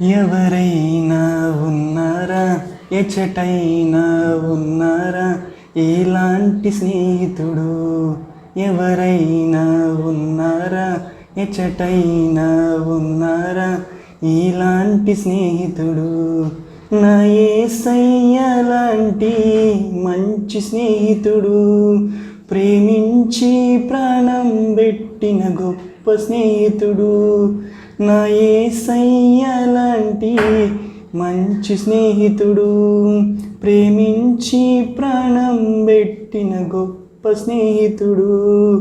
ఎవరైనా ఉన్నారా? ఎచ్చటైనా ఉన్నారా? ఇలాంటి స్నేహితుడు? ఎవరైనా ఉన్నారా? ఎచ్చటైనా ఉన్నారా? ఇలాంటి స్నేహితుడు? నా ఏసయ్య లాంటి మంచి స్నేహితుడు. ప్రేమించి ప్రాణం పెట్టిన గొప్ప స్నేహితుడు. నా ఏసయ్య లాంటి మంచి స్నేహితుడు ప్రేమించి ప్రాణం పెట్టిన గొప్ప స్నేహితుడు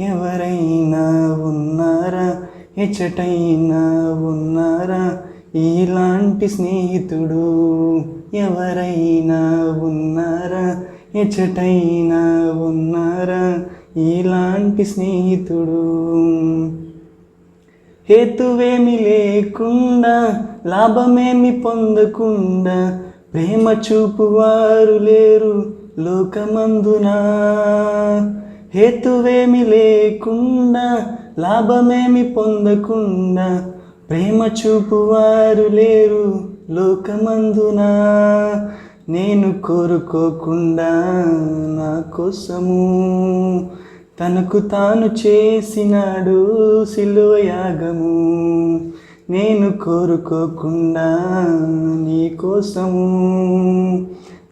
ఎవరైనా ఉన్నారా? ఎచ్చటైనా ఉన్నారా? ఇలాంటి స్నేహితుడు ఎవరైనా ఉన్నారా? ఎచ్చటైనా ఉన్నారా? ఇలాంటి స్నేహితుడు హేతువేమి లేకుండా లాభమేమి పొందకుండా ప్రేమ చూపువారు లేరు లోకమందునా. హేతువేమి లేకుండా లాభమేమి పొందకుండా ప్రేమ చూపువారు లేరు లోకమందునా. నేను కోరుకోకుండా నా కోసము తనకు తాను చేసినాడు సిలువ యాగము. నేను కోరుకోకుండా నీ కోసము.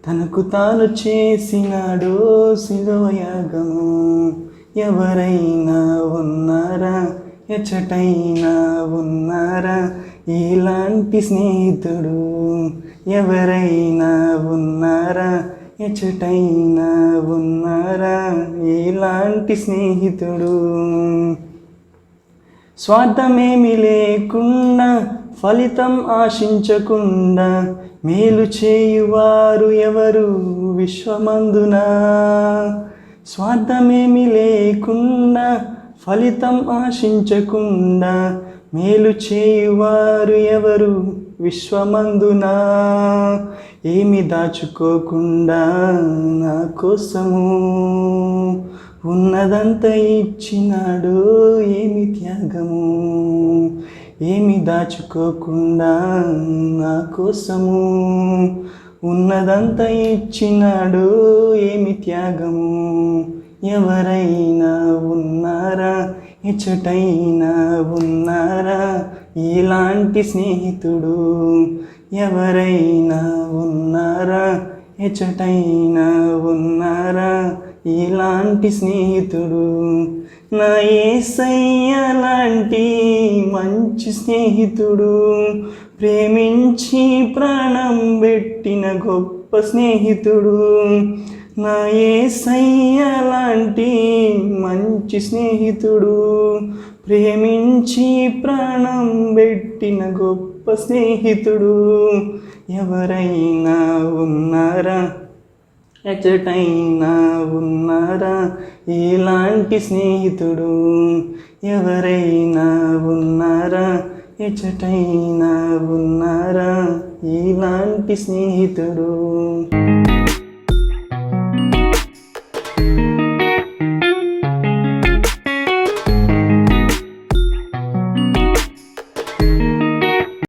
తనకు తాను చేసినాడు సిలువ యాగము. ఎవరైనా ఉన్నారా? ఎచ్చటైనా ఉన్నారా? ఇలాంటి స్నేహితుడు ఎవరైనా ఉన్నారా? ఎచ్చటైనా ఉన్నారా ఇలాంటి స్నేహితుడు? స్వార్థమేమి లేకుండా ఫలితం ఆశించకుండా మేలు చేయువారు ఎవరు విశ్వమందునా? స్వార్థమేమి లేకుండా ఫలితం ఆశించకుండా మేలు చేయువారు ఎవరు? విశ్వమందునా? ఏమి దాచుకోకుండా నా కోసము? ఉన్నదంతా ఇచ్చినాడు ఏమి త్యాగము? ఏమి దాచుకోకుండా నా కోసము? ఉన్నదంతా ఇచ్చినాడు ఏమి త్యాగము? ఎవరైనా ఉన్నారా ఉన్నారా? ఇలాంటి స్నేహితుడు ఎవరైనా ఉన్నారా? ఎచటైనా ఉన్నారా? ఇలాంటి స్నేహితుడు నా ఏసయ్య లాంటి మంచి స్నేహితుడు ప్రేమించి ప్రాణం పెట్టిన గొప్ప స్నేహితుడు. నా ఏసయ్య లాంటి మంచి స్నేహితుడు. ప్రేమించి ప్రాణం పెట్టిన గొప్ప స్నేహితుడు. ఎవరైనా ఉన్నారా? ఎచ్చటైనా ఉన్నారా? ఇలాంటి స్నేహితుడు. ఎవరైనా ఉన్నారా? ఎచ్చటైనా ఉన్నారా? ఇలాంటి స్నేహితుడు.